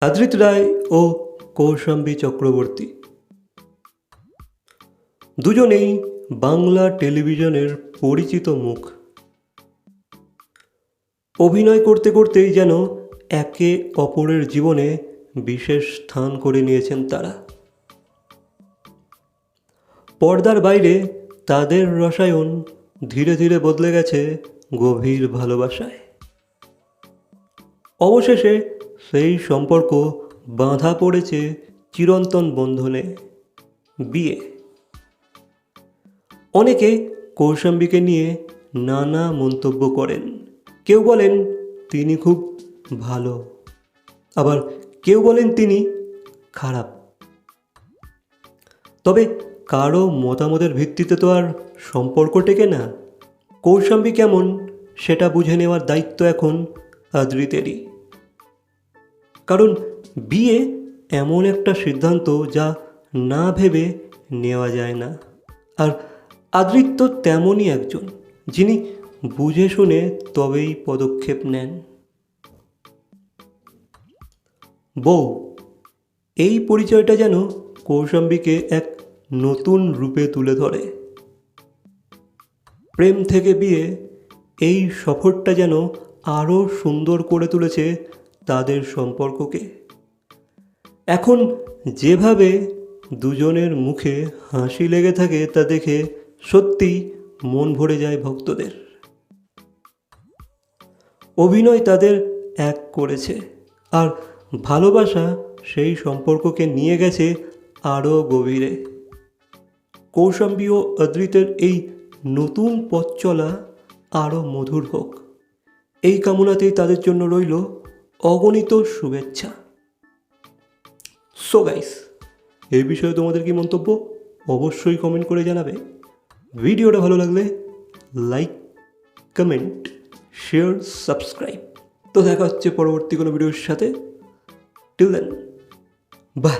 আদ্রিত রায় ও কৌশাম্বী চক্রবর্তী। দুজনেই বাংলা টেলিভিশনের পরিচিত মুখ। অভিনয় করতে করতেই যেন একে অপরের জীবনে বিশেষ স্থান করে নিয়েছেন তারা। পর্দার বাইরে তাদের রসায়ন ধীরে ধীরে বদলে গেছে গভীর ভালোবাসায়। অবশেষে সেই সম্পর্ক বাঁধা পড়েছে চিরন্তন বন্ধনে। বিয়ে। অনেকে কৌশাম্বীকে নিয়ে নানা মন্তব্য করেন। কেউ বলেন তিনি খুব ভালো। আবার কেউ বলেন তিনি খারাপ। তবে কারও মতামতের ভিত্তিতে তো আর সম্পর্ক টেকে না। কৌশাম্বী কেমন সেটা বুঝে নেওয়ার দায়িত্ব এখন আদ্রিতেরই। কারণ বিয়ে এমন একটা সিদ্ধান্ত যা না ভেবে নেওয়া যায় না। আর আদৃত্য তেমনই একজন, যিনি বুঝে শুনে তবেই পদক্ষেপ নেন। বউ, এই পরিচয়টা যেন কৌশাম্বীকে এক নতুন রূপে তুলে ধরে। প্রেম থেকে বিয়ে এই সফরটা যেন আরও সুন্দর করে তুলেছে তাদের সম্পর্ককে। এখন যেভাবে দুজনের মুখে হাসি লেগে থাকে তা দেখে সত্যিই মন ভরে যায় ভক্তদের। অভিনয় তাদের এক করেছে, আর ভালোবাসা সেই সম্পর্ককে নিয়ে গেছে আরও গভীরে। কৌশাম্বী ও অদ্রিতের এই নতুন পথ চলা আরও মধুর হোক। এই কামনাতেই তাদের জন্য রইল অগণিত শুভেচ্ছা। সো গাইস এই বিষয়ে তোমাদের কি মন্তব্য? অবশ্যই কমেন্ট করে জানাবে। ভিডিওটা ভালো লাগলে লাইক কমেন্ট শেয়ার সাবস্ক্রাইব তো দেখা হচ্ছে পরবর্তী কোনো ভিডিওর সাথে। Till then by